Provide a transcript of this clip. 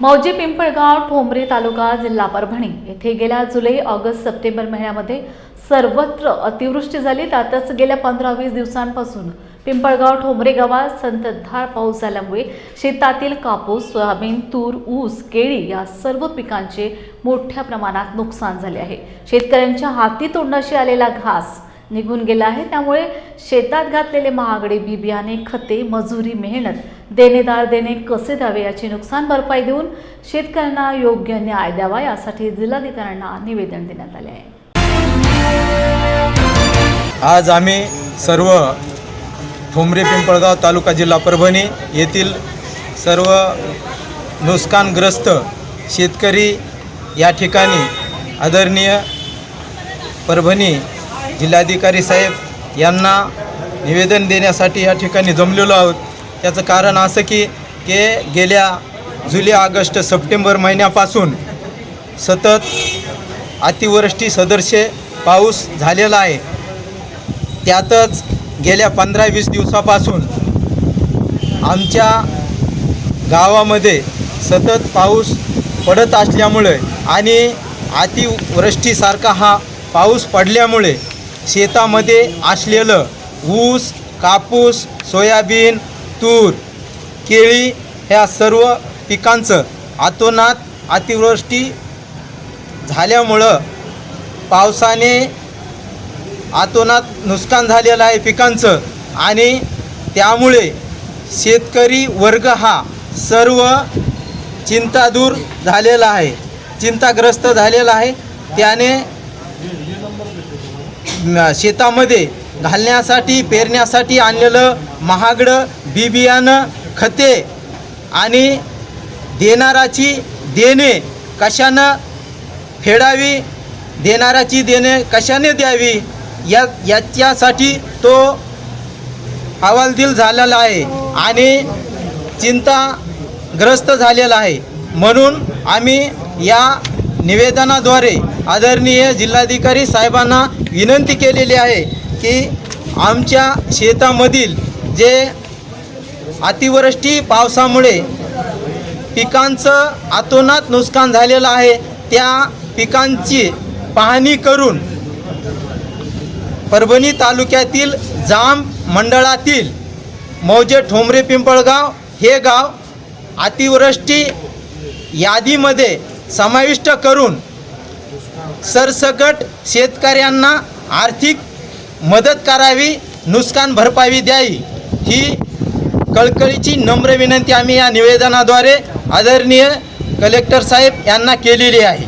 मौजे पिंपळगाव ठोंबरे तालुका जिल्हा परभणी. येथे गेल्या जुलै ऑगस्ट सप्टेंबर महिन्यामध्ये सर्वत्र अतिवृष्टी झाली. त्यातच गेल्या पंधरा वीस दिवसांपासून पिंपळगाव ठोंबरे गावात संततधार पाऊस झाल्यामुळे शेतातील कापूस सोयाबीन तूर ऊस केळी या सर्व पिकांचे मोठ्या प्रमाणात नुकसान झाले आहे. शेतकऱ्यांच्या हाती तोंडाशी आलेला घास निघून गेला आहे. त्यामुळे शेतात घातलेले महागडे बी बियाणे खते मजुरी मेहनत देणेदार देणे कसे द्यावे याची नुकसान भरपाई देऊन शेतकऱ्यांना योग्य न्याय द्यावा यासाठी जिल्हाधिकाऱ्यांना निवेदन देण्यात आले आहे. आज आम्ही सर्व ठोंबरे पिंपळगाव तालुका जिल्हा परभणी येथील सर्व नुकसानग्रस्त शेतकरी या ठिकाणी आदरणीय परभणी जिल्हाधिकारी साहेब यांना निवेदन देण्यासाठी या ठिकाणी जमलेलो आहोत. त्याचं कारण असं की के गेल्या जुलै ऑगस्ट सप्टेंबर महिन्यापासून सतत अतिवृष्टी सदृश्य पाऊस झालेला आहे. त्यातच गेल्या पंधरा वीस दिवसापासून आमच्या गावामध्ये सतत पाऊस पडत असल्यामुळे आणि अतिवृष्टीसारखा हा पाऊस पडल्यामुळे शेतामध्ये असलेलं ऊस कापूस सोयाबीन तूर केळी ह्या सर्व पिकांचं आतोनात अतिवृष्टी झाल्यामुळं पावसाने आतोनात नुकसान झालेलं आहे पिकांचं आणि त्यामुळे शेतकरी वर्ग हा सर्व चिंतादूर झालेला आहे चिंताग्रस्त झालेला आहे. त्याने शेतामध्ये घालण्यासाठी पेरण्यासाठी आणलेलं महागडं बी बियाणं खते आणि देणाराची देणे कशानं फेडावी? देणाराची देणे कशाने द्यावी? या याच्यासाठी तो हवालदिल झालेला आहे आणि चिंताग्रस्त झालेला आहे. म्हणून आम्ही या निवेदनाद्वारे आदरणीय जिल्हाधिकारी साहेबांना विनंती केलेली आहे की आमच्या शेतामधील जे अतिवृष्टी पावसामुळे पिकांचं अतोनात नुकसान झालेलं आहे त्या पिकांची पाहणी करून परभणी तालुक्यातील जांब मंडळातील मौजे ठोंबरे पिंपळगाव हे गाव अतिवृष्टी यादीमध्ये समाविष्ट करून सरसकट शेतकऱ्यांना आर्थिक मदत करावी नुकसान भरपाई द्यावी ही कळकळीची नम्र विनंती आम्ही या निवेदनाद्वारे आदरणीय कलेक्टर साहेब यांना केलेली आहे.